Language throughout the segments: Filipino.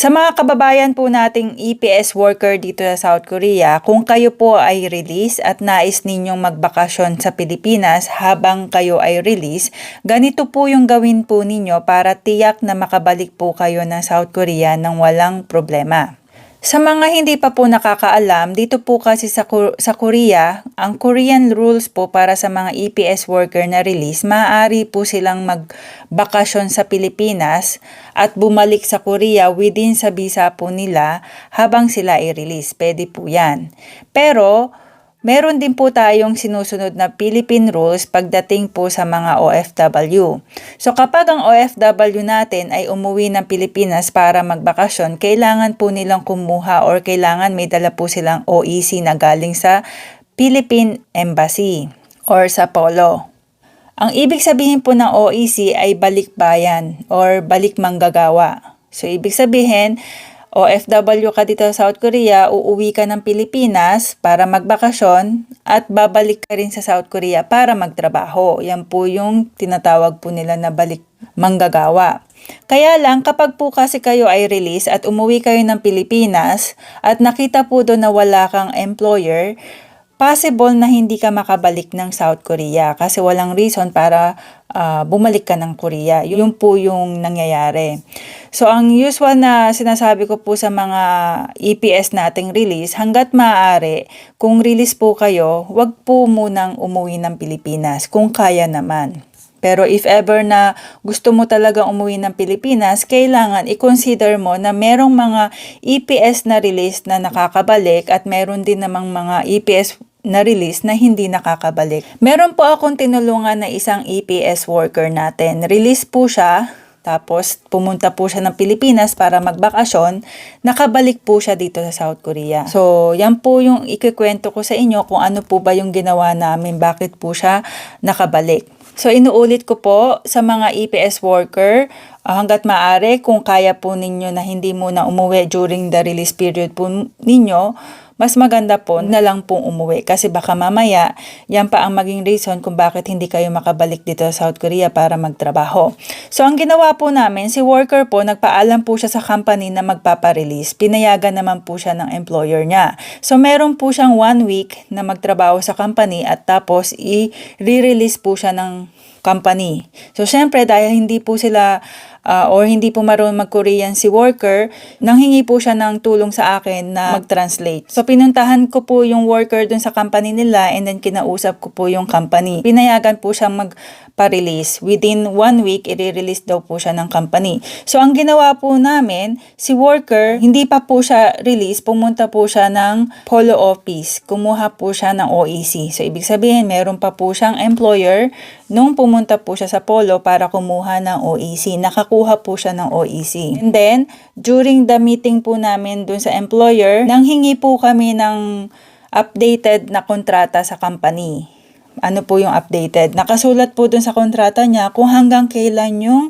Sa mga kababayan po nating EPS worker dito sa South Korea, kung kayo po ay release at nais ninyong magbakasyon sa Pilipinas habang kayo ay release, ganito po yung gawin po ninyo para tiyak na makabalik po kayo ng South Korea ng walang problema. Sa mga hindi pa po nakakaalam, dito po kasi sa, sa Korea, ang Korean rules po para sa mga EPS worker na release, maaari po silang magbakasyon sa Pilipinas at bumalik sa Korea within sa visa po nila habang sila i-release. Pwede po yan. Pero, Meron din po tayong sinusunod na Philippine rules pagdating po sa mga OFW. So kapag ang OFW natin ay umuwi ng Pilipinas para magbakasyon, kailangan po nilang kumuha or kailangan may dala po silang OEC na galing sa Philippine Embassy or sa Polo. Ang ibig sabihin po ng OEC ay balik bayan or balik manggagawa. So ibig sabihin, OFW ka dito sa South Korea, uuwi ka ng Pilipinas para magbakasyon at babalik ka rin sa South Korea para magtrabaho. Yan po yung tinatawag po nila na balik manggagawa. Kaya lang kapag po kasi kayo ay release at umuwi kayo ng Pilipinas at nakita po doon na wala kang employer, possible na hindi ka makabalik ng South Korea kasi walang reason para ah, bumalik ka ng Korea. Yun po yung nangyayari. So, ang usual na sinasabi ko po sa mga EPS nating release, hanggat maaari, kung release po kayo, wag po munang umuwi ng Pilipinas kung kaya naman. Pero if ever na gusto mo talaga umuwi ng Pilipinas, kailangan i-consider mo na merong mga EPS na release na nakakabalik at meron din namang mga EPS na release na hindi nakakabalik. Meron po akong tinulungan na isang EPS worker natin. Release po siya, tapos pumunta po siya ng Pilipinas para magbakasyon, nakabalik po siya dito sa South Korea. So, yan po yung ikikwento ko sa inyo kung ano po ba yung ginawa namin, bakit po siya nakabalik. So, inuulit ko po sa mga EPS worker, hanggat maaari, kung kaya po ninyo na hindi muna umuwi during the release period po ninyo, mas maganda po na lang pong umuwi kasi baka mamaya yan pa ang maging reason kung bakit hindi kayo makabalik dito sa South Korea para magtrabaho. So ang ginawa po namin, si worker po nagpaalam po siya sa company na magpaparelease. Pinayagan naman po siya ng employer niya. So meron po siyang one week na magtrabaho sa company at tapos i-release po siya ng company. So, syempre, dahil hindi po sila ah, or hindi po marunong mag-Korean si worker, nanghingi po siya ng tulong sa akin na mag-translate. So, pinuntahan ko po yung worker dun sa company nila and then kinausap ko po yung company. Pinayagan po siyang magpa-release. Within one week, i-release daw po siya ng company. So, ang ginawa po namin, si worker, hindi pa po siya release, pumunta po siya ng polo office. Kumuha po siya ng OEC. So, ibig sabihin, meron pa po siyang employer nung pumunta po siya sa polo para kumuha ng OEC. Nakakuha po siya ng OEC. And then, during the meeting po namin dun sa employer, nanghingi po kami ng updated na kontrata sa company. Ano po yung updated? Nakasulat po dun sa kontrata niya kung hanggang kailan yung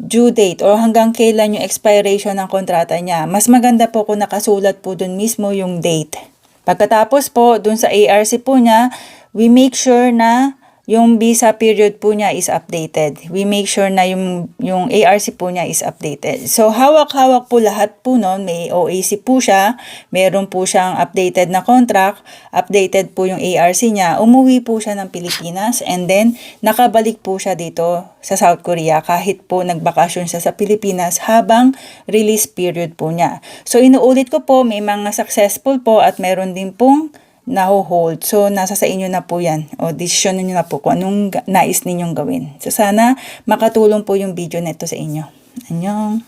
due date or hanggang kailan yung expiration ng kontrata niya. Mas maganda po kung nakasulat po dun mismo yung date. Pagkatapos po, dun sa ARC po niya, we make sure na yung visa period po niya is updated. We make sure na yung, yung ARC po niya is updated. So, hawak-hawak po lahat po nun. May OAC po siya. Meron po siyang updated na contract. Updated po yung ARC niya. Umuwi po siya ng Pilipinas and then nakabalik po siya dito sa South Korea kahit po nagbakasyon siya sa Pilipinas habang release period po niya. So, inuulit ko po, may mga successful po at meron din pong naho-hold. So, nasa sa inyo na po yan. O, desisyon ninyo na po kung anong nais ninyong gawin. So, sana makatulong po yung video nito sa inyo. Anyong.